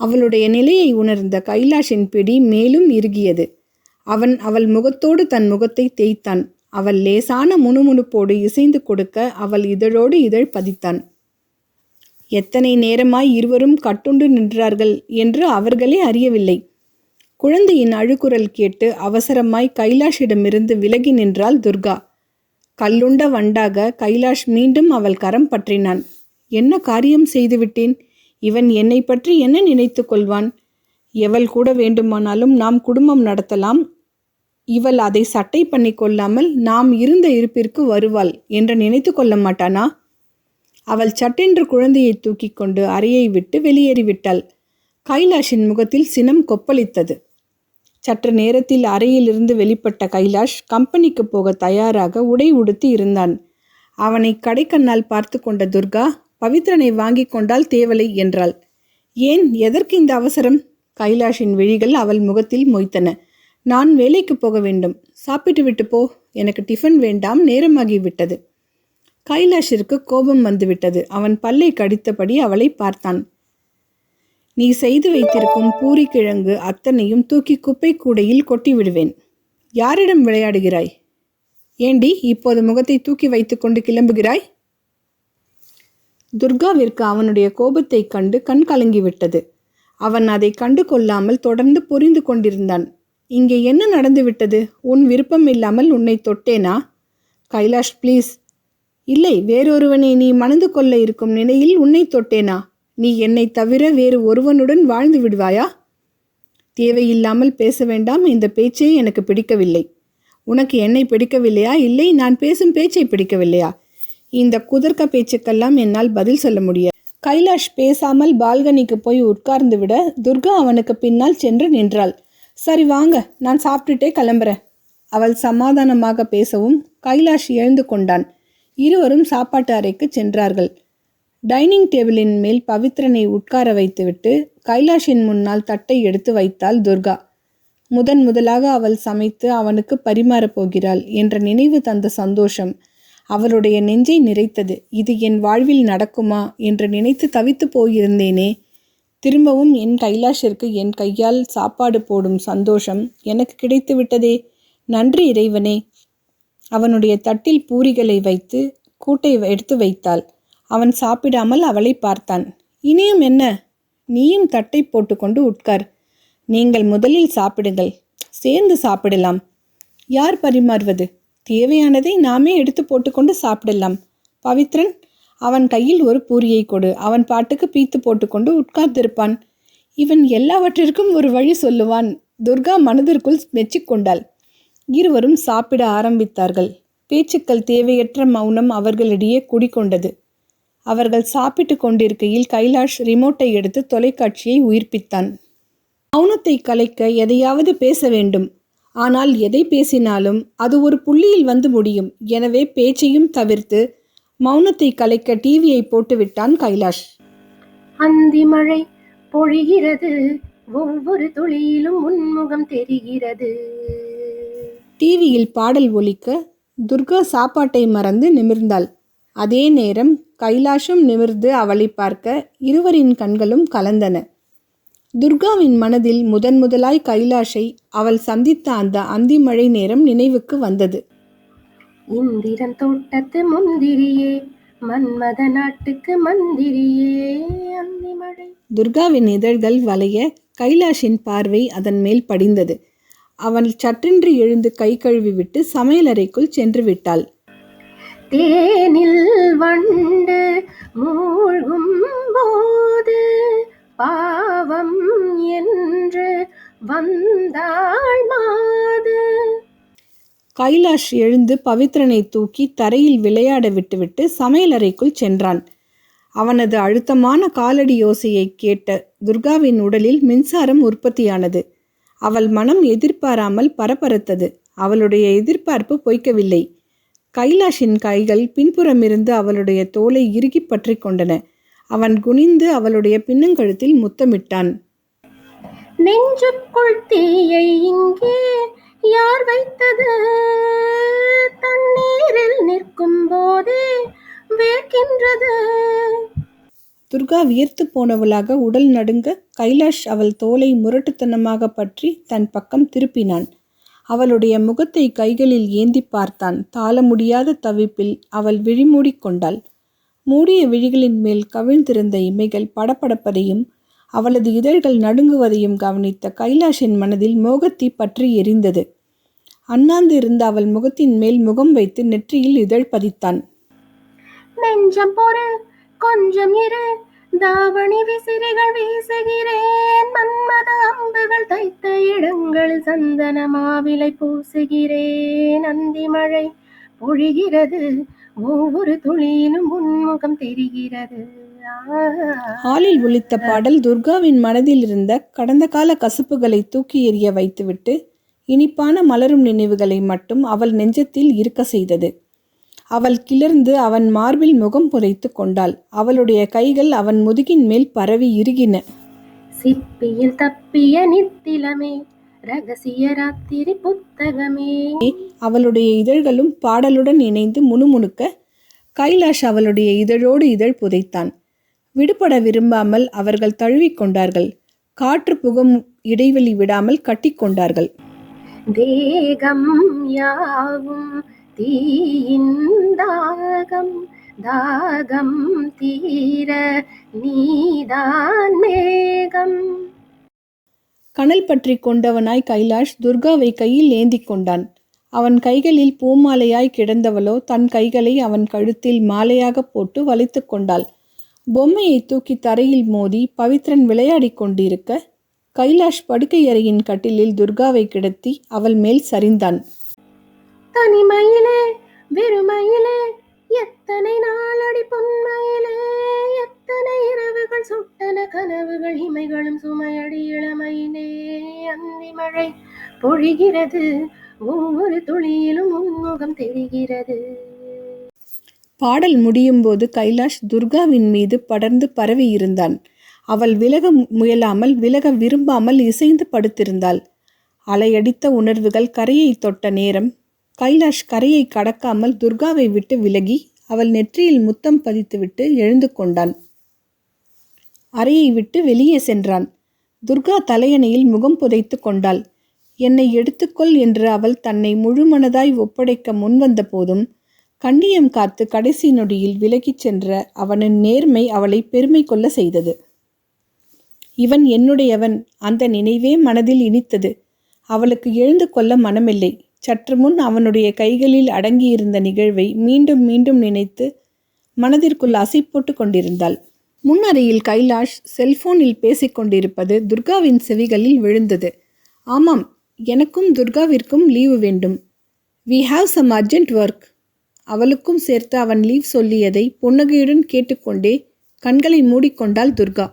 அவளுடைய நிலையை உணர்ந்த கைலாஷின் பிடி மேலும் இறுகியது. அவன் அவள் முகத்தோடு தன் முகத்தை தேய்த்தான். அவள் லேசான முணுமுணுப்போடு இசைந்து கொடுக்க அவள் இதழோடு இதழ் பதித்தான். எத்தனை நேரமாய் இருவரும் கட்டுண்டு நின்றார்கள் என்று அவர்களே அறியவில்லை குழந்தையின் அழுக்குரல் கேட்டு அவசரமாய் கைலாஷிடமிருந்து விலகி நின்றாள் துர்கா. கல்லுண்ட வண்டாக கைலாஷ் மீண்டும் அவள் கரம் பற்றினான். என்ன காரியம் செய்துவிட்டேன்? இவன் என்னை பற்றி என்ன நினைத்து கொள்வான்? எவள் கூட வேண்டுமானாலும் நாம் குடும்பம் நடத்தலாம். இவள் அதை சட்டை பண்ணி கொள்ளாமல் நாம் இருந்த இருப்பிற்கு வருவாள் என்று நினைத்து கொள்ள மாட்டானா? அவள் சட்டென்று குழந்தையை தூக்கி கொண்டு அறையை விட்டு வெளியேறிவிட்டாள். கைலாஷின் முகத்தில் சினம் கொப்பளித்தது. சற்று நேரத்தில் அறையிலிருந்து வெளிப்பட்ட கைலாஷ் கம்பெனிக்கு போக தயாராக உடை உடுத்தி இருந்தான். அவனை கடைக்கண்ணால் பார்த்து கொண்ட துர்கா பவித்ரனை வாங்கி கொண்டால் தேவலை என்றாள். ஏன்? எதற்கு இந்த அவசரம்? கைலாஷின் விழிகள் அவள் முகத்தில் மொய்த்தன. நான் வேலைக்கு போக வேண்டும். சாப்பிட்டு விட்டு போ. எனக்கு டிஃபன் வேண்டாம். நேரமாகி விட்டது. கைலாஷிற்கு கோபம் வந்துவிட்டது. அவன் பல்லை கடித்தபடி அவளை பார்த்தான். நீ செய்து வைத்திருக்கும் பூரி கிழங்கு அத்தனையும் தூக்கி குப்பை கூடையில் கொட்டி விடுவேன். யாரிடம் விளையாடுகிறாய்? ஏண்டி இப்போது முகத்தை தூக்கி வைத்துக்கொண்டு கிளம்புகிறாய்? துர்காவிற்கு அவனுடைய கோபத்தை கண்டு கண் கலங்கிவிட்டது அவன் அதை கண்டு கொள்ளாமல் தொடர்ந்து புரிந்து கொண்டிருந்தான். இங்கே என்ன நடந்துவிட்டது உன் விருப்பம் இல்லாமல் உன்னை தொட்டேனா? கைலாஷ் ப்ளீஸ் இல்லை வேறொருவனை நீ மணந்து கொள்ள இருக்கும் நிலையில் உன்னை தொட்டேனா? நீ என்னை தவிர வேறு ஒருவனுடன் வாழ்ந்து விடுவாயா? தேவையில்லாமல் பேச வேண்டாம். இந்த பேச்சே எனக்கு பிடிக்கவில்லை. உனக்கு என்னை பிடிக்கவில்லையா? இல்லை நான் பேசும் பேச்சை பிடிக்கவில்லையா? இந்த குதர்க்க பேச்சுக்கெல்லாம் என்னால் பதில் சொல்ல முடியாது கைலாஷ் பேசாமல் பால்கனிக்கு போய் உட்கார்ந்து விட துர்கா அவனுக்கு பின்னால் சென்று நின்றாள். சரி வாங்க நான் சாப்பிட்டுட்டே கிளம்புறேன். அவள் சமாதானமாக பேசவும் கைலாஷ் எழுந்து கொண்டான். இருவரும் சாப்பாட்டு அறைக்கு சென்றார்கள். டைனிங் டேபிளின் மேல் பவித்ரனை உட்கார வைத்துவிட்டு கைலாஷின் முன்னால் தட்டை எடுத்து வைத்தாள் துர்கா. முதன் முதலாக அவள் சமைத்து அவனுக்கு பரிமாறப் போகிறாள் என்ற நினைவு தந்த சந்தோஷம் அவளுடைய நெஞ்சை நிறைத்தது. இது என் வாழ்வில் நடக்குமா என்று நினைத்து தவித்து போயிருந்தேனே. திரும்பவும் என் கைலாஷிற்கு என் கையால் சாப்பாடு போடும் சந்தோஷம் எனக்கு கிடைத்து விட்டதே. நன்றி இறைவனே. அவனுடைய தட்டில் பூரிகளை வைத்து கூட்டை எடுத்து வைத்தாள். அவன் சாப்பிடாமல் அவளை பார்த்தான். இனியும் என்ன? நீயும் தட்டை போட்டுக்கொண்டு உட்கார். நீங்கள் முதலில் சாப்பிடுங்கள். சேர்ந்து சாப்பிடலாம். யார் பரிமாறுவது? தேவையானதை நாமே எடுத்து போட்டுக்கொண்டு சாப்பிடலாம். பவித்ரன் அவன் கையில் ஒரு பூரியை கொடு. அவன் பாட்டுக்கு பீத்து போட்டுக்கொண்டு உட்கார்ந்திருப்பான். இவன் எல்லாவற்றிற்கும் ஒரு வழி சொல்லுவான். துர்கா மனதிற்குள் மெச்சிக்கொண்டாள். இருவரும் சாப்பிட ஆரம்பித்தார்கள். பேச்சுக்கள் தேவையற்ற மௌனம் அவர்களிடையே குடிக்கொண்டது. அவர்கள் சாப்பிட்டு கொண்டிருக்கையில் கைலாஷ் ரிமோட்டை எடுத்து தொலைக்காட்சியை உயிர்ப்பித்தான். மௌனத்தை கலைக்க எதையாவது பேச வேண்டும். ஆனால் எதை பேசினாலும் அது ஒரு புள்ளியில் வந்து முடியும். எனவே பேச்சையும் தவிர்த்து மௌனத்தை கலைக்க டிவியை போட்டுவிட்டான் கைலாஷ். அந்தி மழை பொழிகிறது ஒவ்வொரு துளியிலும் உன்முகம் தெரிகிறது. டிவியில் பாடல் ஒலிக்க துர்கா சாப்பாட்டை மறந்து நிமிர்ந்தாள். அதே நேரம் கைலாஷும் நிமிர்ந்து அவளை பார்க்க இருவரின் கண்களும் கலந்தன. துர்காவின் மனதில் முதன் முதலாய் கைலாஷை அவள் சந்தித்த அந்த அந்தி மழை நேரம் நினைவுக்கு வந்தது. இந்திரன் தோட்டத்து முந்திரியே மன்மத நாட்டுக்கு மந்திரியே அந்தி மழை துர்காவின் இதழ்கள் வளைய கைலாஷின் பார்வை அதன் மேல் படிந்தது. அவள் சற்றென்று எழுந்து கை கழுவி விட்டு சமையலறைக்குள் சென்று விட்டாள். தேனில் வண்டு மூழ்கும் போது பாவம் என்று வந்தாள் மாது. கைலாஷ் எழுந்து பவித்ரனை தூக்கி தரையில் விளையாட விட்டுவிட்டு சமையலறைக்குள் சென்றான். அவனது அழுத்தமான காலடி யோசையை கேட்ட துர்காவின் உடலில் மின்சாரம் உற்பத்தியானது. அவள் மனம் எதிர்பாராமல் பரபரத்தது. அவளுடைய எதிர்பார்ப்பு பொய்க்கவில்லை. கைலாஷின் கைகள் பின்புறமிருந்து அவளுடைய தோலை இறுகி பற்றி கொண்டன. அவன் குனிந்து அவளுடைய பின்னங்கழுத்தில் முத்தமிட்டான். நெஞ்சுக்குள் தீயை இங்கே யார் வைத்தது? தண்ணீரில் நிற்கும் போதே வேர்க்கின்றது. துர்கா வியர்த்து போனவளாக உடல் நடுங்க கைலாஷ் அவள் தோலை முரட்டுத்தனமாக பற்றி தன் பக்கம் திருப்பினான். அவளுடைய முகத்தை கைகளில் ஏந்தி பார்த்தான். தாள முடியாத தவிப்பில் அவள் விழிமூடிக் கொண்டாள். மூடிய விழிகளின் மேல் கவிழ்ந்திருந்த இமைகள் படபடப்பதையும் அவளது இதழ்கள் நடுங்குவதையும் கவனித்த கைலாஷின் மனதில் மோகத்தி பற்றி எரிந்தது. அண்ணாந்து இருந்த அவள் முகத்தின் மேல் முகம் வைத்து நெற்றியில் இதழ் பதித்தான். நெஞ்சம் பொறு கொஞ்சம் இரு தாவணி விசிறிகள் வீசுகிறேன். மன்மத அம்புகள் தைத்த இடங்கள் சந்தன மாவிலை பூசுகிறேன். அந்தி மழை பொழிகிறது. ஒவ்வொரு துளியிலும் உன்முகம் தெரிகிறது. ஹாலில் ஒலித்த பாடல் துர்காவின் மனதில் இருந்த கடந்த கால கசப்புகளை தூக்கி எறிய வைத்துவிட்டு இனிப்பான மலரும் நினைவுகளை மட்டும் அவள் நெஞ்சத்தில் இருக்க செய்தது. அவள் கிளர்ந்து அவன் மார்பில் முகம் புதைத்து கொண்டாள். அவளுடைய கைகள் அவன் முதுகின் மேல் பரவி இறுகின. சிப்பியில் தப்பிய நித்திலமே ரகசிய ராத்திரி புத்தகமே. அவளுடைய இதழ்களும் பாடலுடன் இணைந்து முணுமுணுக்க கைலாஷ் அவளுடைய இதழோடு இதழ் புதைத்தான். விடுபட விரும்பாமல் அவர்கள் தழுவிக்கொண்டார்கள் காற்று புகும் இடைவெளி விடாமல் கட்டிக்கொண்டார்கள் தேகம் யாவும் தீயின் தாகம் தாகம் தீர நீதான் மேகம். கனல் பற்றி கொண்டவனாய் கைலாஷ் துர்காவை கையில் ஏந்தி கொண்டான். அவன் கைகளில் பூமாலையாய் கிடந்தவளோ தன் கைகளை அவன் கழுத்தில் மாலையாக போட்டு வளைத்து கொண்டாள். பொம்மையை தூக்கி தரையில் மோதி பவித்ரன் விளையாடிக் கொண்டிருக்க கைலாஷ் படுக்கையறையின் கட்டிலில் துர்காவை கிடத்தி அவள் மேல் சரிந்தான். தனிமையிலே வெறுமையிலே எத்தனை நாளடி பொன்மையிலே எத்தனை இரவுகள் சுட்டன கனவுகள் இமைகளும் சுமையடி இளமையிலே அந்தி மழை பொழிகிறது. ஒவ்வொரு துளியிலும் உன்முகம் தெரிகிறது. பாடல் முடியும் போது கைலாஷ் துர்காவின் மீது படர்ந்து பரவி இருந்தான். அவள் விலக முயலாமல் விலக விரும்பாமல் இசைந்து படுத்திருந்தாள். அலையடித்த உணர்வுகள் கரையை தொட்ட நேரம். கைலாஷ் கரையை கடக்காமல் துர்காவை விட்டு விலகி அவள் நெற்றியில் முத்தம் பதித்துவிட்டு எழுந்து கொண்டான். அறையை விட்டு வெளியே சென்றான். துர்கா தலையணையில் முகம் புதைத்து கொண்டாள். என்னை எடுத்துக்கொள் என்று அவள் தன்னை முழுமனதாய் ஒப்படைக்க முன்வந்த போதும் கண்ணியம் காத்து கடைசி நொடியில் விலகிச் சென்ற அவனின் நேர்மை அவளை பெருமை கொள்ள செய்தது. இவன் என்னுடையவன் அந்த நினைவே மனதில் இனித்தது. அவளுக்கு எழுந்து கொள்ள மனமில்லை. சற்று முன் அவனுடைய கைகளில் அடங்கியிருந்த நிகழ்வை மீண்டும் மீண்டும் நினைத்து மனதிற்குள் அசை போட்டு கொண்டிருந்தாள். முன்னறையில் கைலாஷ் செல்போனில் பேசிக்கொண்டிருப்பது துர்காவின் செவிகளில் விழுந்தது. ஆமாம் எனக்கும் துர்காவிற்கும் லீவு வேண்டும். We have some urgent work அவளுக்கும் சேர்த்து அவன் லீவ் சொல்லியதை புன்னகையுடன் கேட்டுக்கொண்டே கண்களை மூடிக்கொண்டாள் துர்கா.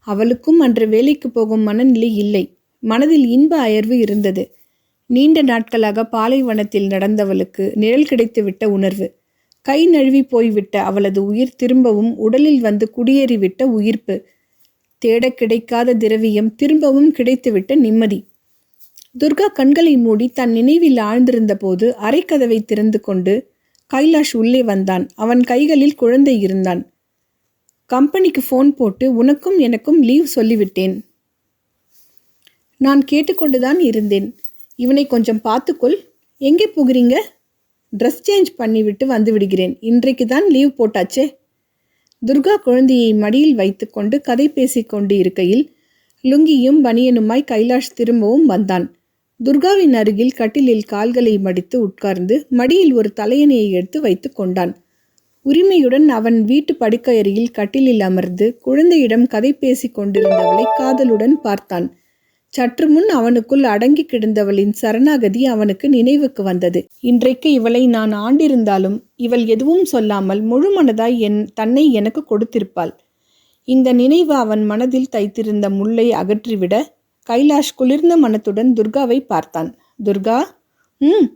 அவளுக்கும் அன்று வேலைக்கு போகும் மனநிலை இல்லை. மனதில் இன்ப அயர்வு இருந்தது. நீண்ட நாட்களாக பாலைவனத்தில் நடந்தவளுக்கு நிழல் கிடைத்துவிட்ட உணர்வு. கை நழுவி போய்விட்ட அவளது உயிர் திரும்பவும் உடலில் வந்து குடியேறிவிட்ட உயிர்ப்பு. தேடக் கிடைக்காத திரவியம் திரும்பவும் கிடைத்துவிட்ட நிம்மதி. துர்கா கண்களை மூடி தன் நினைவில் ஆழ்ந்திருந்த போது அரைக்கதவை திறந்து கொண்டு கைலாஷ் உள்ளே வந்தான். அவன் கைகளில் குழந்தை இருந்தான். கம்பெனிக்கு ஃபோன் போட்டு உனக்கும் எனக்கும் லீவ் சொல்லிவிட்டேன். நான் கேட்டுக்கொண்டுதான் இருந்தேன். இவனை கொஞ்சம் பார்த்துக்கொள். எங்கே போகிறீங்க? ட்ரெஸ் சேஞ்ச் பண்ணிவிட்டு வந்து விடுகிறேன். இன்றைக்கு தான் லீவ் போட்டாச்சே. துர்கா குழந்தையை மடியில் வைத்துக்கொண்டு கதை பேசிக்கொண்டு இருக்கையில் லுங்கியும் பனியனுமாய் கைலாஷ் திரும்பவும் வந்தான். துர்காவின் அருகில் கட்டிலில் கால்களை மடித்து உட்கார்ந்து மடியில் ஒரு தலையணையை எடுத்து வைத்து கொண்டான். உரிமையுடன் அவன் வீட்டு படுக்கையறையில் கட்டிலில் அமர்ந்து குழந்தையிடம் கதை பேசி கொண்டிருந்தவளை காதலுடன் பார்த்தான். சற்று முன் அவனுக்குள் அடங்கி கிடந்தவளின் சரணாகதி அவனுக்கு நினைவுக்கு வந்தது. இன்றைக்கு இவளை நான் ஆண்டிருந்தாலும் இவள் எதுவும் சொல்லாமல் முழு மனதாய் என் தன்னை எனக்கு கொடுத்திருப்பாள். இந்த நினைவு அவன் மனதில் தைத்திருந்த முல்லை அகற்றிவிட கைலாஷ் குளிர்ந்த மனத்துடன் துர்காவை பார்த்தான். துர்கா ம்.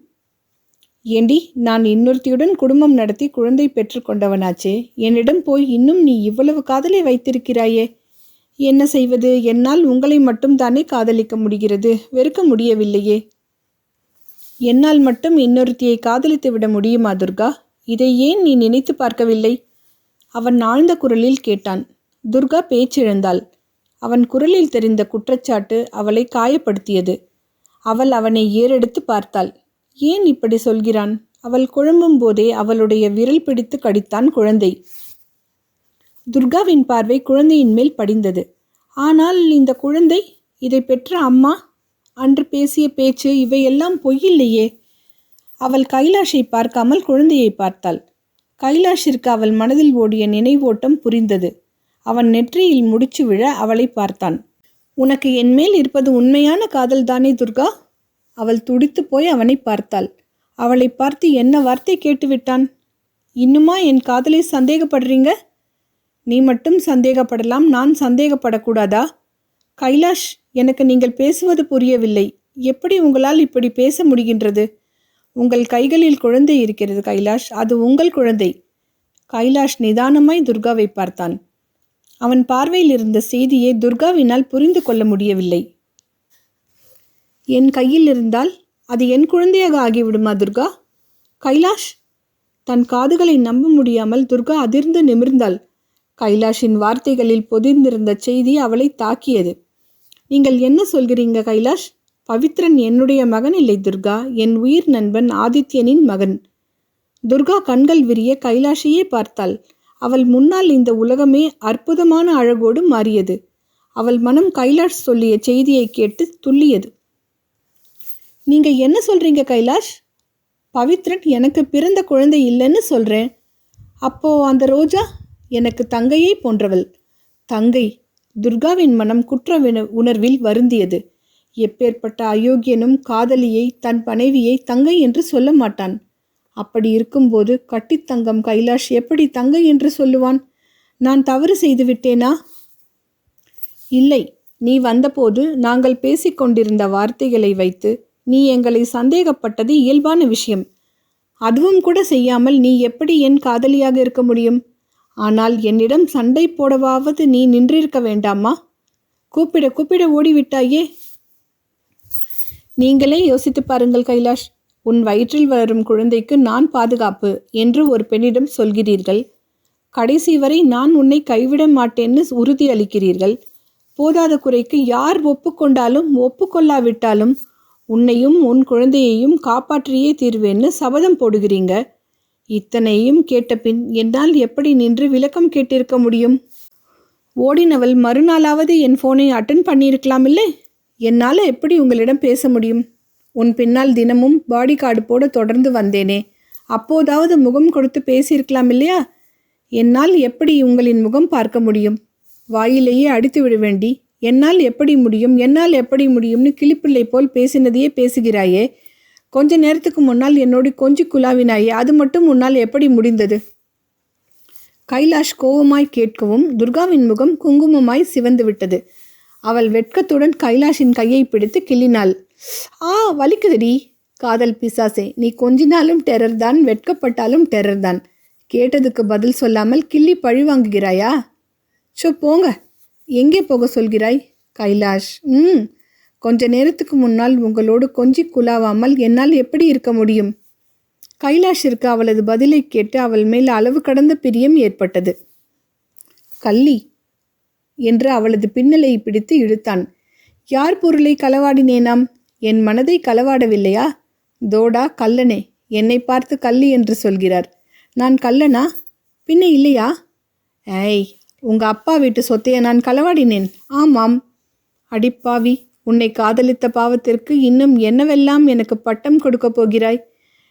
ஏண்டி நான் இன்னொருத்தியுடன் குடும்பம் நடத்தி குழந்தை பெற்றுக்கொண்டவனாச்சே என்னிடம் போய் இன்னும் நீ இவ்வளவு காதலை வைத்திருக்கிறாயே. என்ன செய்வது? என்னால் உங்களை மட்டும் தானே காதலிக்க முடிகிறது. வெறுக்க முடியவில்லையே. என்னால் மட்டும் இன்னொருத்தியை காதலித்து விட முடியுமா துர்கா? இதை ஏன் நீ நினைத்து பார்க்கவில்லை? அவன் ஆழ்ந்த குரலில் கேட்டான். துர்கா பேச்சிழந்தாள். அவன் குரலில் தெரிந்த குற்றச்சாட்டு அவளை காயப்படுத்தியது. அவள் அவனை ஏறெடுத்து பார்த்தாள். ஏன் இப்படி சொல்கிறான்? அவள் குழம்பும் போதே அவளுடைய விரல் பிடித்து கடித்தான் குழந்தை. துர்காவின் பார்வை குழந்தையின் மேல் படிந்தது. ஆனால் இந்த குழந்தை இதை பெற்ற அம்மா? அன்று பேசிய பேச்சு இவையெல்லாம் பொய்யில்லையே. அவள் கைலாஷை பார்க்காமல் குழந்தையை பார்த்தாள். கைலாஷிற்கு அவள் மனதில் ஓடிய நினைவோட்டம் புரிந்தது. அவன் நெற்றியில் முடிச்சு விழ அவளை பார்த்தான். உனக்கு என் மேல் இருப்பது உண்மையான காதல் தானே துர்கா? அவள் துடித்து போய் அவனை பார்த்தாள். அவளை பார்த்து என்ன வார்த்தை கேட்டுவிட்டான்? இன்னுமா என் காதலை சந்தேகப்படுறீங்க? நீ மட்டும் சந்தேகப்படலாம் நான் சந்தேகப்படக்கூடாதா? கைலாஷ் எனக்கு நீங்கள் பேசுவது புரியவில்லை. எப்படி உங்களால் இப்படி பேச முடிகின்றது? உங்கள் கைகளில் குழந்தை இருக்கிறது கைலாஷ். அது உங்கள் குழந்தை. கைலாஷ் நிதானமாய் துர்காவை பார்த்தான். அவன் பார்வையில் இருந்த செய்தியை துர்காவினால் புரிந்து கொள்ள முடியவில்லை. என் கையில் இருந்தால் அது என் குழந்தையாக ஆகிவிடுமா துர்கா? கைலாஷ் தன் காதுகளை நம்ப முடியாமல் துர்கா அதிர்ந்து நிமிர்ந்தாள். கைலாஷின் வார்த்தைகளில் பொதிந்திருந்த செய்தி அவளை தாக்கியது. நீங்கள் என்ன சொல்கிறீங்க கைலாஷ்? பவித்ரன் என்னுடைய மகன் இல்லை துர்கா. என் உயிர் நண்பன் ஆதித்யனின் மகன். துர்கா கண்கள் விரிய கைலாஷையே பார்த்தாள். அவள் முன்னால் இந்த உலகமே அற்புதமான அழகோடு மாறியது. அவள் மனம் கைலாஷ் சொல்லிய செய்தியை கேட்டு துள்ளியது. நீங்க என்ன சொல்றீங்க கைலாஷ்? பவித்ரன் எனக்கு பிறந்த குழந்தை இல்லைன்னு சொல்றேன். அப்போ அந்த ரோஜா எனக்கு தங்கையை போன்றவள். தங்கை துர்காவின் மனம் குற்ற உணர்வில் வருந்தியது. எப்பேற்பட்ட அயோக்கியனும் காதலியை தன் மனைவியை தங்கை என்று சொல்ல மாட்டான். அப்படி இருக்கும்போது கட்டித்தங்கம் கைலாஷ் எப்படி தங்கை என்று சொல்லுவான்? நான் தவறு செய்து விட்டேனா? இல்லை நீ வந்தபோது நாங்கள் பேசிக்கொண்டிருந்த வார்த்தைகளை வைத்து நீ எங்களை சந்தேகப்பட்டது இயல்பான விஷயம். அதுவும் கூட செய்யாமல் நீ எப்படி என் காதலியாக இருக்க முடியும்? ஆனால் என்னிடம் சண்டை போடவாவது நீ நின்றிருக்க வேண்டாமா? கூப்பிட கூப்பிட ஓடிவிட்டாயே. நீங்களே யோசித்து பாருங்கள் கைலாஷ். உன் வயிற்றில் வளரும் குழந்தைக்கு நான் பாதுகாப்பு என்று ஒரு பெண்ணிடம் சொல்கிறீர்கள். கடைசி வரை நான் உன்னை கைவிட மாட்டேன்னு உறுதி அளிக்கிறீர்கள். போதாத குறைக்கு யார் ஒப்புக்கொண்டாலும் ஒப்புக்கொள்ளாவிட்டாலும் உன்னையும் உன் குழந்தையையும் காப்பாற்றியே தீர்வேன்னு சபதம் போடுகிறீங்க. இத்தனையும் கேட்டபின் என்னால் எப்படி நின்று விளக்கம் கேட்டிருக்க முடியும்? ஓடினவள் மறுநாளாவது என் ஃபோனை அட்டன் பண்ணியிருக்கலாம் இல்லை என்னால் எப்படி உங்களிடம் பேச முடியும்? உன் பின்னால் தினமும் பாடி கார்டு போட தொடர்ந்து வந்தேனே. அப்போதாவது முகம் கொடுத்து பேசியிருக்கலாம் இல்லையா என்னால் எப்படி உங்களின் முகம் பார்க்க முடியும்? வாயிலேயே அடித்து விட வேண்டி என்னால் எப்படி முடியும் என்னால் எப்படி முடியும்னு கிளிப்பிள்ளை போல் பேசினதையே பேசுகிறாயே கொஞ்ச நேரத்துக்கு முன்னால் என்னோடு கொஞ்சி குலாவினாயே அது மட்டும் உன்னால் எப்படி முடிந்தது? கைலாஷ் கோபமாய் கேட்கவும் துர்காவின் முகம் குங்குமமாய் சிவந்து விட்டது. அவள் வெட்கத்துடன் கைலாஷின் கையை பிடித்து கிள்ளினாள். ஆ வலிக்குதுடி. காதல் பிசாசே நீ கொஞ்சினாலும் டெரர் தான் வெட்கப்பட்டாலும் டெரர் தான். கேட்டதுக்கு பதில் சொல்லாமல் கிள்ளி பழி வாங்குகிறாயா சோ போங்க. எங்கே போக சொல்கிறாய்? கைலாஷ். ம். கொஞ்ச நேரத்துக்கு முன்னால் உங்களோடு கொஞ்சி குலாவாமல் என்னால் எப்படி இருக்க முடியும்? கைலாஷிற்கு அவளது பதிலை கேட்டு அவள் மேல் அளவு கடந்த பிரியம் ஏற்பட்டது. கள்ளி! என்று அவளது பின்னலை பிடித்து இழுத்தான். யார் பொருளை களவாடினேனாம்? என் மனதை களவாடவில்லையா? தோடா கல்லனே என்னை பார்த்து கள்ளி என்று சொல்கிறார். நான் கல்லனா பின்ன இல்லையா? ஏய் உங்கள் அப்பா வீட்டு சொத்தையை நான் களவாடினேன். ஆமாம். அடிப்பாவி உன்னை காதலித்த பாவத்திற்கு இன்னும் என்னவெல்லாம் எனக்கு பட்டம் கொடுக்கப் போகிறாய்?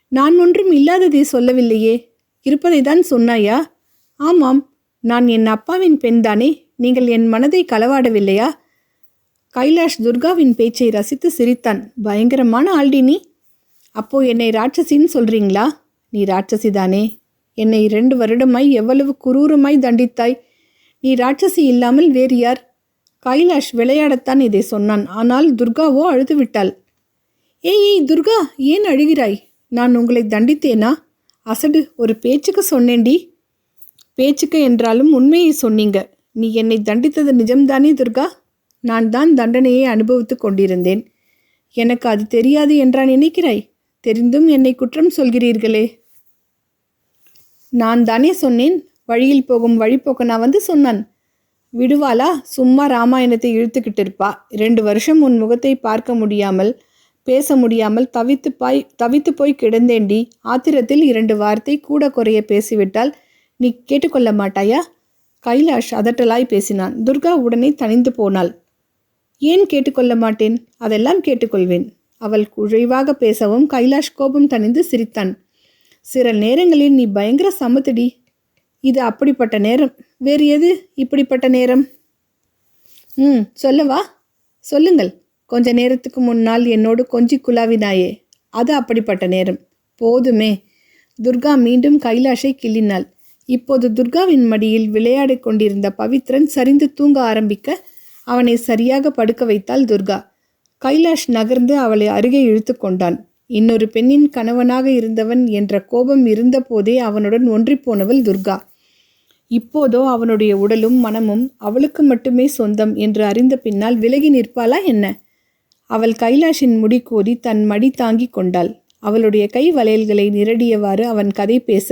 நான் ஒன்றும் இல்லாததை சொல்லவில்லையே. இருப்பதை தான் சொன்னாயா? ஆமாம் நான் என் அப்பாவின் பெண்தானே. நீங்கள் என் மனதை களவாடவில்லையா? கைலாஷ் துர்காவின் பேச்சை ரசித்து சிரித்தான். பயங்கரமான ஆள்டி நீ. அப்போ என்னை ராட்சசின்னு சொல்றீங்களா? நீ ராட்சசிதானே. என்னை இரண்டு வருடமாய் எவ்வளவு குரூரமாய் தண்டித்தாய். நீ ராட்சசி இல்லாமல் வேறு யார்? கைலாஷ் விளையாடத்தான் இதை சொன்னான். ஆனால் துர்காவோ அழுது விட்டாள் ஏய் ஏய் துர்கா ஏன் அழுகிறாய்? நான் உங்களை தண்டித்தேனா? அசடு ஒரு பேச்சுக்கு சொன்னேன்டி. பேச்சுக்கு என்றாலும் உண்மையை சொன்னீங்க. நீ என்னை தண்டித்தது நிஜம்தானே துர்கா? நான் தான் தண்டனையை அனுபவித்துக் கொண்டிருந்தேன். எனக்கு அது தெரியாது என்றா நினைக்கிறாய்? தெரிந்தும் என்னை குற்றம் சொல்கிறீர்களே. நான் தானே சொன்னேன். வழியில் போகும் வழிப்போக்கனா வந்து சொன்னான். விடுவாளா? சும்மா ராமாயணத்தை இழுத்துக்கிட்டு இருப்பா ரெண்டு வருஷம் உன் முகத்தை பார்க்க முடியாமல் பேச முடியாமல் தவித்து பாய் தவித்து போய் கிடந்தேண்டி ஆத்திரத்தில் இரண்டு வார்த்தை கூட குறைய பேசிவிட்டால் நீ கேட்டுக்கொள்ள மாட்டாயா? கைலாஷ் அதட்டலாய் பேசினான். துர்கா உடனே தனிந்து போனாள். ஏன் கேட்டுக்கொள்ள மாட்டேன்? அதெல்லாம் கேட்டுக்கொள்வேன். அவள் குழைவாக பேசவும் கைலாஷ் கோபம் தணிந்து சிரித்தான். சில நேரங்களில் நீ பயங்கர சமத்துடி. இது அப்படிப்பட்ட நேரம். வேறு எது இப்படிப்பட்ட நேரம்? ம் சொல்லவா? சொல்லுங்கள். கொஞ்ச நேரத்துக்கு முன்னால் என்னோடு கொஞ்சி குலாவினாயே அது அப்படிப்பட்ட நேரம். போதுமே. துர்கா மீண்டும் கைலாஷை கிள்ளினாள். இப்போது துர்காவின் மடியில் விளையாடிக் கொண்டிருந்த பவித்ரன் சரிந்து தூங்க ஆரம்பிக்க அவனை சரியாக படுக்க வைத்தாள் துர்கா. கைலாஷ் நகர்ந்து அவளை அருகே இழுத்து கொண்டான். இன்னொரு பெண்ணின் கணவனாக இருந்தவன் என்ற கோபம் இருந்தபோதே அவனுடன் ஒன்றிப்போனவள் துர்கா. இப்போதோ அவனுடைய உடலும் மனமும் அவளுக்கு மட்டுமே சொந்தம் என்று அறிந்த பின்னால் விலகி நிற்பாளா என்ன? அவள் கைலாஷின் முடி கோதி தன் மடி தாங்கிக் கொண்டாள். அவளுடைய கை வளையல்களை நிரடியவாறு அவன் கதை பேச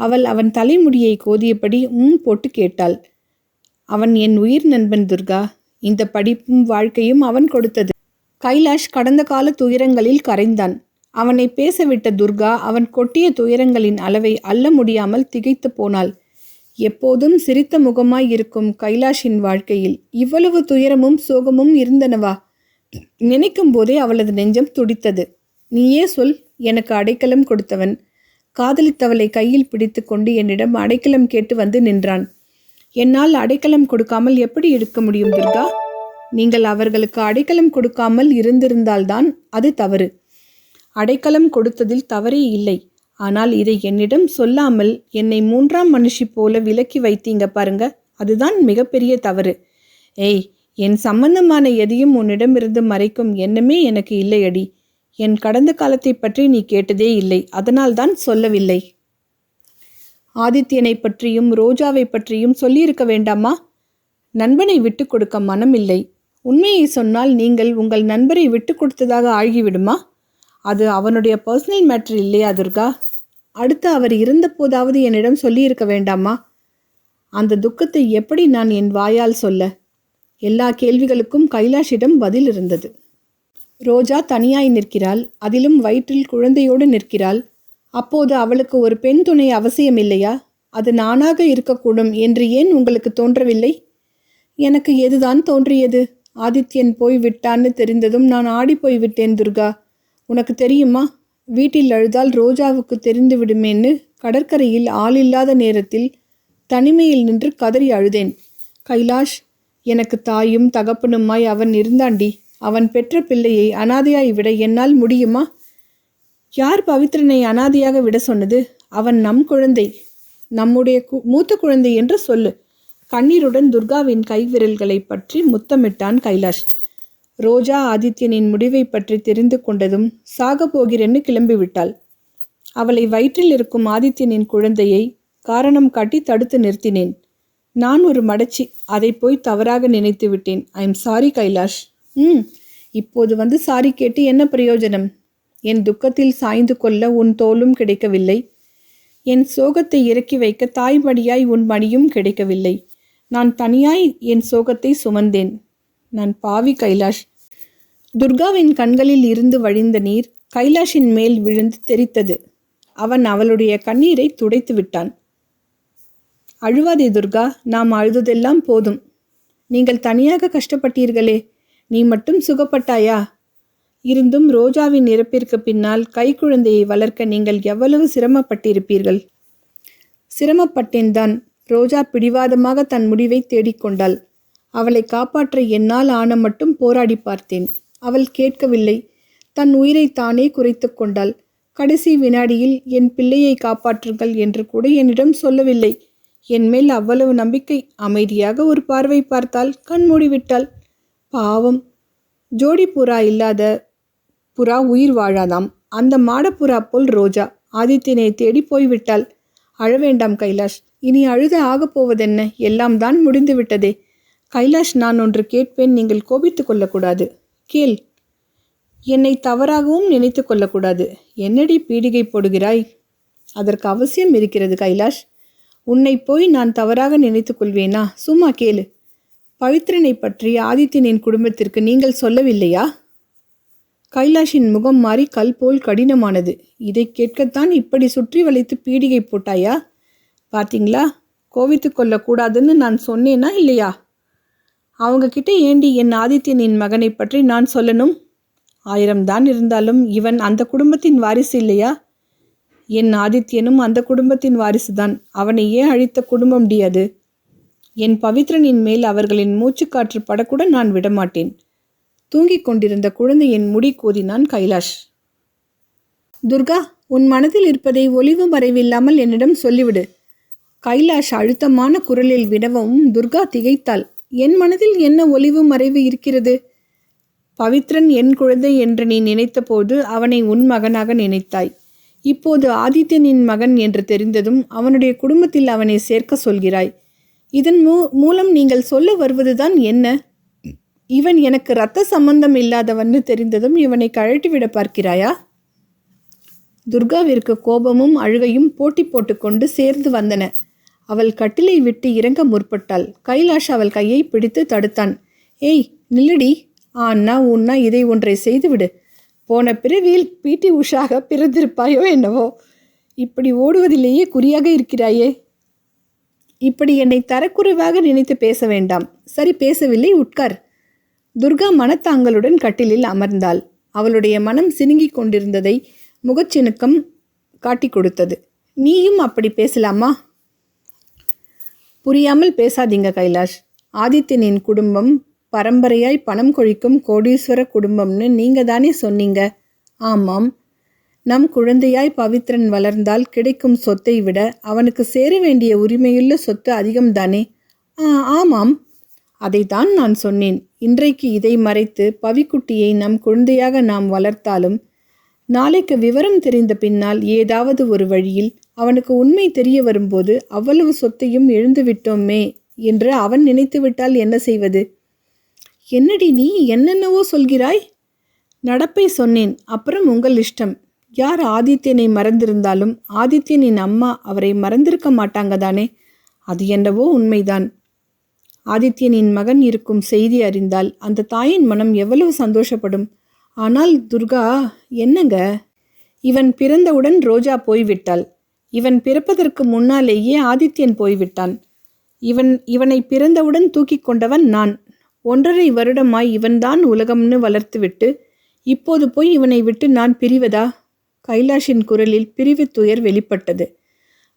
அவள் அவன் தலைமுடியை கோதியபடி உம் போட்டு கேட்டாள். அவன் என் உயிர் நண்பன் துர்கா இந்த படிப்பும் வாழ்க்கையும் அவன் கொடுத்தது. கைலாஷ் கடந்த கால துயரங்களில் கரைந்தான். அவனை பேசவிட்ட துர்கா அவன் கொட்டிய துயரங்களின் அளவை அள்ள முடியாமல் திகைத்து போனாள். எப்போதும் சிரித்த முகமாய் இருக்கும் கைலாஷின் வாழ்க்கையில் இவ்வளவு துயரமும் சோகமும் இருந்தனவா? நினைக்கும் போதே அவளது நெஞ்சம் துடித்தது. நீயே சொல் எனக்கு அடைக்கலம் கொடுத்தவன். காதலித்தவளை கையில் பிடித்துக்கொண்டு என்னிடம் அடைக்கலம் கேட்டு வந்து நின்றான். என்னால் அடைக்கலம் கொடுக்காமல் எப்படி இருக்க முடியும் துர்கா? நீங்கள் அவர்களுக்கு அடைக்கலம் கொடுக்காமல் இருந்திருந்தால்தான் அது தவறு. அடைக்கலம் கொடுத்ததில் தவறே இல்லை. ஆனால் இதை என்னிடம் சொல்லாமல் என்னை மூன்றாம் மனுஷி போல விலக்கி வைத்தீங்க பாருங்க அதுதான் மிகப்பெரிய தவறு. ஏய் என் சம்பந்தமான எதையும் உன்னிடமிருந்து மறைக்கும் எண்ணமே எனக்கு இல்லையடி. என் கடந்த காலத்தை பற்றி நீ கேட்டதே இல்லை அதனால்தான் சொல்லவில்லை. ஆதித்யனை பற்றியும் ரோஜாவை பற்றியும் சொல்லியிருக்க வேண்டாமா? நண்பனை விட்டு கொடுக்க மனமில்லை. உண்மையை சொன்னால் நீங்கள் உங்கள் நண்பரை விட்டு கொடுத்ததாக ஆழ்கிவிடுமா அது அவனுடைய பர்சனல் மேட்ரு இல்லையா துர்கா? அடுத்து அவர் இருந்த போதாவது என்னிடம் சொல்லியிருக்க வேண்டாமா? அந்த துக்கத்தை எப்படி நான் என் வாயால் சொல்ல? எல்லா கேள்விகளுக்கும் கைலாஷிடம் பதில் இருந்தது. ரோஜா தனியாய் நிற்கிறாள். அதிலும் வயிற்றில் குழந்தையோடு நிற்கிறாள். அப்போது அவளுக்கு ஒரு பெண் துணை அவசியமில்லையா? அது நானாக இருக்கக்கூடும் என்று ஏன் உங்களுக்கு தோன்றவில்லை? எனக்கு எதுதான் தோன்றியது? ஆதித்யன் போய் விட்டான்னு தெரிந்ததும் நான் ஆடி போய் விட்டேன் துர்கா. உனக்கு தெரியுமா? வீட்டில் அழுதால் ரோஜாவுக்கு தெரிந்து விடுமேன்னு கடற்கரையில் இல்லாத நேரத்தில் தனிமையில் நின்று கதறி அழுதேன். கைலாஷ் எனக்கு தாயும் தகப்பனுமாய் அவன் இருந்தாண்டி. அவன் பெற்ற பிள்ளையை அனாதையாய் விட என்னால் முடியுமா? யார் பவித்ரனை அனாதையாக விட சொன்னது? அவன் நம் குழந்தை. நம்முடைய கு- மூத்த குழந்தை என்று சொல்லு. கண்ணீருடன் துர்காவின் கைவிரல்களை பற்றி முத்தமிட்டான் கைலாஷ். ரோஜா ஆதித்யனின் முடிவை பற்றி தெரிந்து கொண்டதும் சாகப் போகிறேன்னு கிளம்பிவிட்டாள். அவளை வயிற்றில் இருக்கும் ஆதித்யனின் குழந்தையை காரணம் காட்டி தடுத்து நிறுத்தினேன். நான் ஒரு மடச்சி அதை போய் தவறாக நினைத்து விட்டேன். I am sorry Kailash. ம் இப்போது வந்து சாரி கேட்டு என்ன பிரயோஜனம்? என் துக்கத்தில் சாய்ந்து கொள்ள உன் தோலும் கிடைக்கவில்லை. என் சோகத்தை இறக்கி வைக்க தாய்மடியாய் உன் மணியும் கிடைக்கவில்லை. நான் தனியாய் என் சோகத்தை சுமந்தேன். நான் பாவி கைலாஷ். துர்காவின் கண்களில் இருந்து வழிந்த நீர் கைலாஷின் மேல் விழுந்து தெரித்தது. அவன் அவளுடைய கண்ணீரை துடைத்து விட்டான். அழுவாதே துர்கா நாம் அழுததெல்லாம் போதும். நீங்கள் தனியாக கஷ்டப்பட்டீர்களே நீ மட்டும் சுகப்பட்டாயா? இருந்தும் ரோஜாவின் இறப்பிற்கு பின்னால் கைக்குழந்தையை வளர்க்க நீங்கள் எவ்வளவு சிரமப்பட்டிருப்பீர்கள்? சிரமப்பட்டேன்தான் ரோஜா பிடிவாதமாக தன் முடிவை தேடிக்கொண்டாள். அவளை காப்பாற்ற என்னால் ஆன மட்டும் போராடி பார்த்தேன். அவள் கேட்கவில்லை. தன் உயிரை தானே குறைத்து கொண்டாள். கடைசி வினாடியில் என் பிள்ளையை காப்பாற்றுங்கள் என்று கூட என்னிடம் சொல்லவில்லை. என் மேல் அவ்வளவு நம்பிக்கை அமைதியாக ஒரு பார்வை பார்த்தால் கண் மூடிவிட்டாள். பாவம். ஜோடி புறா இல்லாத புறா உயிர் வாழாதாம். அந்த மாடப்புறா போல் ரோஜா. ஆதித்தினை தேடி போய்விட்டாள். அழவேண்டாம் கைலாஷ். இனி அழுத ஆகப் போவதென்ன? எல்லாம் தான் முடிந்துவிட்டதே. கைலாஷ் நான் ஒன்று கேட்பேன் நீங்கள் கோபித்து கொள்ளக்கூடாது. கேள். என்னை தவறாகவும் நினைத்து கொள்ளக்கூடாது. என்னடி பீடிகை போடுகிறாய்? அதற்கு அவசியம் இருக்கிறது கைலாஷ். உன்னை போய் நான் தவறாக நினைத்து கொள்வேனா? சும்மா கேளு. பவித்ரனை பற்றி ஆதித்யனின் குடும்பத்திற்கு நீங்கள் சொல்லவில்லையா? கைலாஷின் முகம் மாறி கல் போல் கடினமானது. இதை கேட்கத்தான் இப்படி சுற்றி வளைத்து பீடிகை போட்டாயா? பார்த்தீங்களா? கோவித்து கொள்ளக்கூடாதுன்னு நான் சொன்னேனா இல்லையா? அவங்கக்கிட்ட ஏண்டி என் ஆதித்யனின் மகனை பற்றி நான் சொல்லணும்? ஆயிரம் தான் இருந்தாலும் இவன் அந்த குடும்பத்தின் வாரிசு இல்லையா? என் ஆதித்யனும் அந்த குடும்பத்தின் வாரிசு தான் அவனை ஏன் அழித்த குடும்பம் டி அது? என் பவித்ரனின் மேல் அவர்களின் மூச்சுக்காற்று படக்கூட நான் விடமாட்டேன். தூங்கிக் கொண்டிருந்த குழந்தையின் முடி கோதினான் கைலாஷ். துர்கா உன் மனதில் இருப்பதை ஒளிவு மறைவில்லாமல் என்னிடம் சொல்லிவிடு. கைலாஷ் அழுத்தமான குரலில் விடவும் துர்கா திகைத்தாள். என் மனதில் என்ன ஒளிவு மறைவு இருக்கிறது? பவித்ரன் என் குழந்தை என்று நீ நினைத்தபோது அவனை உன் மகனாக நினைத்தாய். இப்போது ஆதித்யனின் மகன் என்று தெரிந்ததும் அவனுடைய குடும்பத்தில் அவனை சேர்க்க சொல்கிறாய். இதன் மூ மூலம் நீங்கள் சொல்ல வருவதுதான் என்ன? இவன் எனக்கு இரத்த சம்பந்தம் இல்லாதவன்னு தெரிந்ததும் இவனை கழட்டிவிட பார்க்கிறாயா? துர்காவிற்கு கோபமும் அழுகையும் போட்டி போட்டுக்கொண்டு சேர்ந்து வந்தன. அவள் கட்டிலை விட்டு இறங்க முற்பட்டாள். கைலாஷ் அவள் கையை பிடித்து தடுத்தான். ஏய் நில்லடி. ஆன்னா உன்னா இதை ஒன்றை செய்துவிடு. போன பிறவியில் பிடி உஷாக பிறந்திருப்பாயோ என்னவோ. இப்படி ஓடுவதிலேயே குறியாக இருக்கிறாயே. இப்படி என்னை தரக்குறைவாக நினைத்து பேச வேண்டாம். சரி பேசவில்லை உட்கார். துர்கா மனத்தாங்களுடன் கட்டிலில் அமர்ந்தாள். அவளுடைய மனம் சினுங்கிக் கொண்டிருந்ததை முகச்சினுக்கம் காட்டி கொடுத்தது. நீயும் அப்படி பேசலாமா? புரியாமல் பேசாதீங்க கைலாஷ். ஆதித்யனின் குடும்பம் பரம்பரையாய் பணம் கொழிக்கும் கோடீஸ்வர குடும்பம்னு நீங்க தானே சொன்னீங்க? ஆமாம். நம் குழந்தையாய் பவித்ரன் வளர்ந்தால் கிடைக்கும் சொத்தை விட அவனுக்கு சேர வேண்டிய உரிமையுள்ள சொத்து அதிகம்தானே? ஆ ஆமாம். அதைத்தான் நான் சொன்னேன். இன்றைக்கு இதை மறைத்து பவிக்குட்டியை நம் குழந்தையாக நாம் வளர்த்தாலும் நாளைக்கு விவரம் தெரிந்த பின்னால் ஏதாவது ஒரு வழியில் அவனுக்கு உண்மை தெரிய வரும்போது அவ்வளவு சொத்தையும் எழுந்துவிட்டோமே என்று அவன் நினைத்துவிட்டால் என்ன செய்வது? என்னடி நீ என்னென்னவோ சொல்கிறாய்? நடப்பை சொன்னேன் அப்புறம் உங்கள் இஷ்டம். யார் ஆதித்யனை மறந்திருந்தாலும் ஆதித்யனின் அம்மா அவரை மறந்திருக்க மாட்டாங்க தானே? அது என்னவோ உண்மைதான். ஆதித்யனின் மகன் இருக்கும் செய்தி அறிந்தால் அந்த தாயின் மனம் எவ்வளவு சந்தோஷப்படும்? ஆனால் துர்கா என்னங்க? இவன் பிறந்தவுடன் ரோஜா போய்விட்டாள். இவன் பிறப்பதற்கு முன்னாலேயே ஆதித்யன் போய்விட்டான். இவன் இவனை பிறந்தவுடன் தூக்கி கொண்டவன் நான். ஒன்றரை வருடமாய் இவன்தான் உலகம்னு வளர்த்துவிட்டு இப்போது போய் இவனை விட்டு நான் பிரிவதா? கைலாஷின் குரலில் பிரிவு துயர் வெளிப்பட்டது.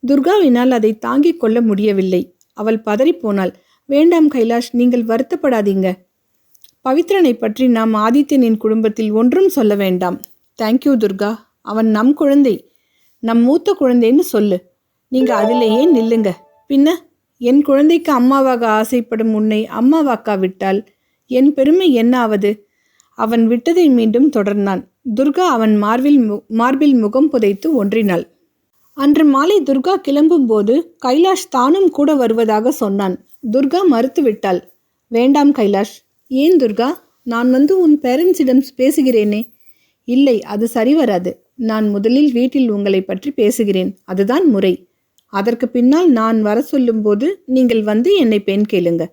துர்காவினால் அதை தாங்கிக் கொள்ள முடியவில்லை. அவள் பதறிப்போனாள். வேண்டாம் கைலாஷ் நீங்கள் வருத்தப்படாதீங்க. பவித்ரனை பற்றி நாம் ஆதித்யனின் குடும்பத்தில் ஒன்றும் சொல்ல வேண்டாம். Thank you Durga. அவன் நம் குழந்தை. நம் மூத்த குழந்தைன்னு சொல்லு. நீங்க அதிலேயே நில்லுங்க. பின்ன என் குழந்தைக்கு அம்மாவாக ஆசைப்படும் உன்னை அம்மாவாக்காவிட்டால் என் பெருமை என்ன ஆவது அவன் விட்டதை மீண்டும் தொடர்ந்தான். துர்கா அவன் மார்பில் மு மார்பில் முகம் புதைத்து ஒன்றினாள். அன்று மாலை துர்கா கிளம்பும்போது கைலாஷ் தானும் கூட வருவதாக சொன்னான். துர்கா மறுத்துவிட்டாள். வேண்டாம் கைலாஷ். ஏன் துர்கா? நான் வந்து உன் பேரண்ட்ஸிடம் பேசுகிறேனே. இல்லை அது சரி வராது. நான் முதலில் வீட்டில் உங்களை பற்றி பேசுகிறேன். அதுதான் முறை. அதற்கு பின்னால் நான் வர சொல்லும்போது நீங்கள் வந்து என்னை பெண் கேளுங்க.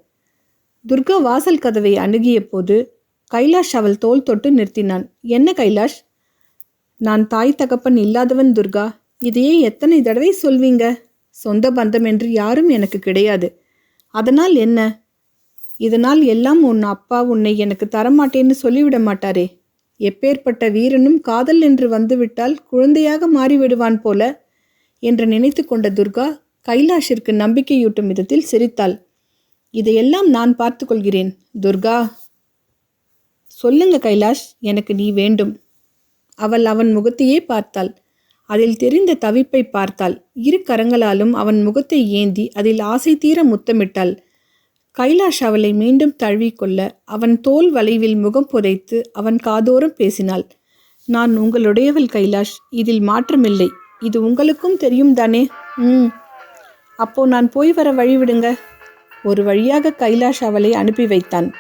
துர்கா வாசல் கதவை அணுகிய போது கைலாஷ் அவள் தோல் தொட்டு நிறுத்தினான். என்ன கைலாஷ்? நான் தாய் தகப்பன் இல்லாதவன் துர்கா. இதையே எத்தனை தடவை சொல்வீங்க? சொந்த பந்தம் என்று யாரும் எனக்கு கிடையாது. அதனால் என்ன? இதனால் எல்லாம் உன் அப்பா உன்னை எனக்கு தரமாட்டேன்னு சொல்லிவிட மாட்டாரே. எப்பேற்பட்ட வீரனும் காதல் என்று வந்துவிட்டால் குழந்தையாக மாறிவிடுவான் போல என்று நினைத்து கொண்ட துர்கா கைலாஷிற்கு நம்பிக்கையூட்டும் விதத்தில் சிரித்தாள். இதையெல்லாம் நான் பார்த்து கொள்கிறேன் துர்கா. சொல்லுங்க கைலாஷ் எனக்கு நீ வேண்டும். அவள் அவன் முகத்தையே பார்த்தாள். அதில் தெரிந்த தவிப்பை பார்த்தாள். இரு கரங்களாலும் அவன் முகத்தை ஏந்தி அதில் ஆசை தீர முத்தமிட்டாள். கைலாஷ் அவளை மீண்டும் தழுவிக்கொள்ள அவன் தோல் வளைவில் முகம் புதைத்து அவன் காதோரம் பேசினாள். நான் உங்களுடையவள் கைலாஷ். இதில் மாற்றமில்லை. இது உங்களுக்கும் தெரியும் தானே? ம். அப்போ நான் போய் வர வழிவிடுங்க. ஒரு வழியாக கைலாஷ் அவளை அனுப்பி வைத்தான்.